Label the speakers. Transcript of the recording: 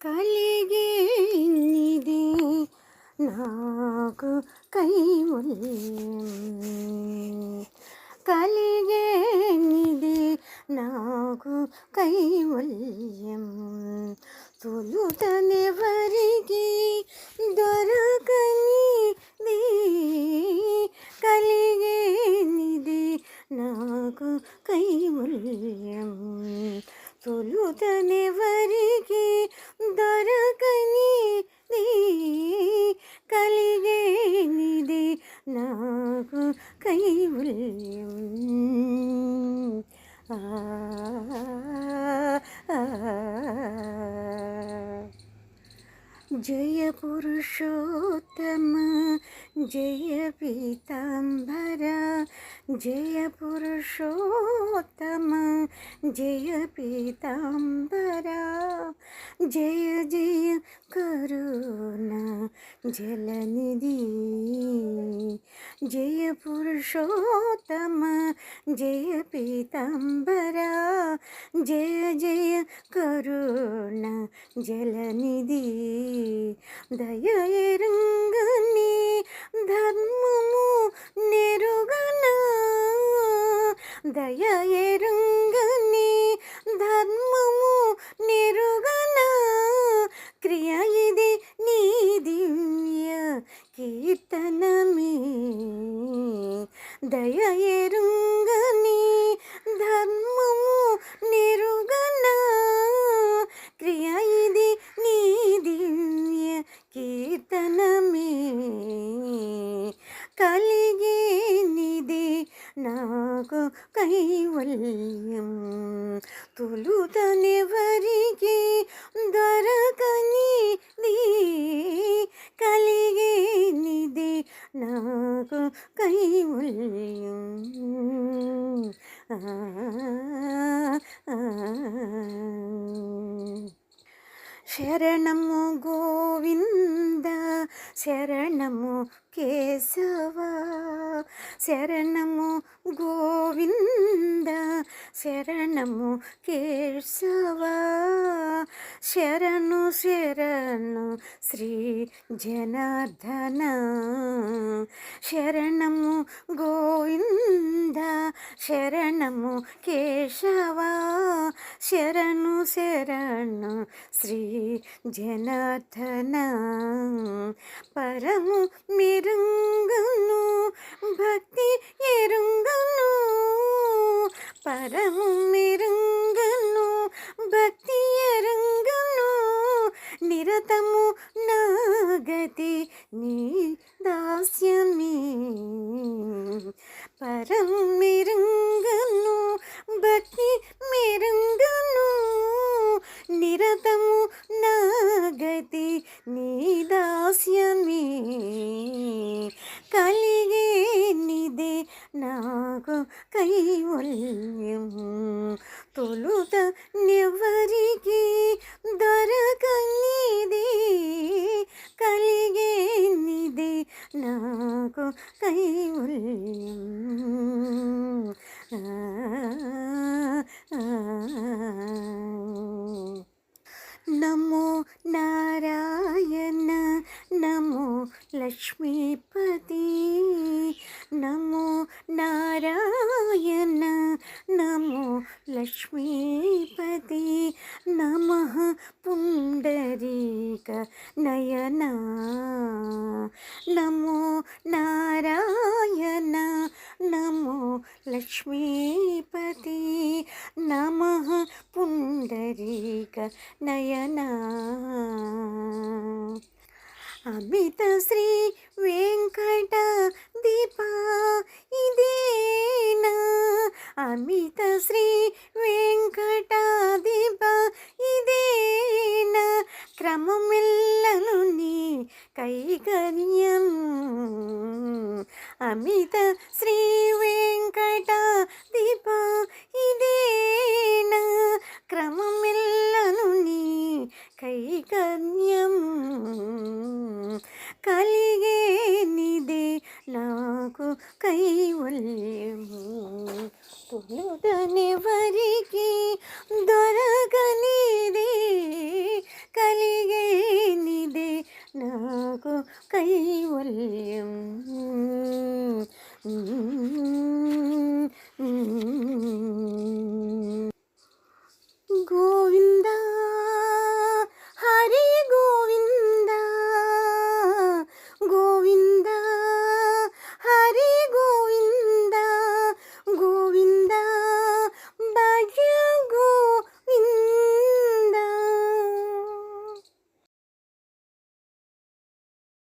Speaker 1: కలిగేనిది నాకు కైవల్యం కలిగేనిది నాకు కైవల్యం తొలుతనెవరికి దొరకనిది ఆ, ఆ. జయ పురుషోత్తమ జయ పీతాంబర జయ పురుషోత్తమ జయ పీతాంబర జయ జయ కరుణ జలనిధి జయ పురుషోత్తమ జయ పీతాంబర జయ జయ కరుణ జలనిధి దయ దయఎరుంగని ధర్మము నెరుగన దయ ఎరు కీర్తనమే. దయ ఎరుంగని ధర్మము నిరుగన. క్రియ ఇది నీ దివ్య కీర్తనమే. కలిగేనిది నాకు కైవల్యం. తొలుతనెవరికి దొరకనిది కలిగేనిది నాకు కైవల్యం శరణము గోవింద శరణము కేశవా. శరణము గోవింద శరణము కేశవ శరణు శరణు శ్రీ జనార్దన శరణము గోవింద శరణము కేశవ శరణు శరణు శ్రీ జనార్దన పరము మిరుంగును భక్తి ఎరుంగును పరము మిరుంగును భక్తి ఎరుంగును నిరతము నాగతి నీ దాస్యమే. పరం మిరుంగను భక్తి మిరుంగను నిరతము నాగతి నీ దాస్యమే. కలి కైవల్యం. తొలుత నెవరికి లక్ష్మీపతి. నమో నారాయణ నమో లక్ష్మీపతి. నమ పుండరీక నయన. నమో నారాయణ నమో లక్ష్మీపతి. నమ పుండరీక నయనా. అమిత శ్రీ వెంకట దీప ఇదేనా? అమిత శ్రీ వెంకట దీప ఇదేనా? క్రమమిల్లను నీ కైకర్యం. అమిత శ్రీ వెంకట దీప ఇదే పులుదని వరికి దొరకలేదే కలిగేనిదే నాకు కైవల్యం గోవి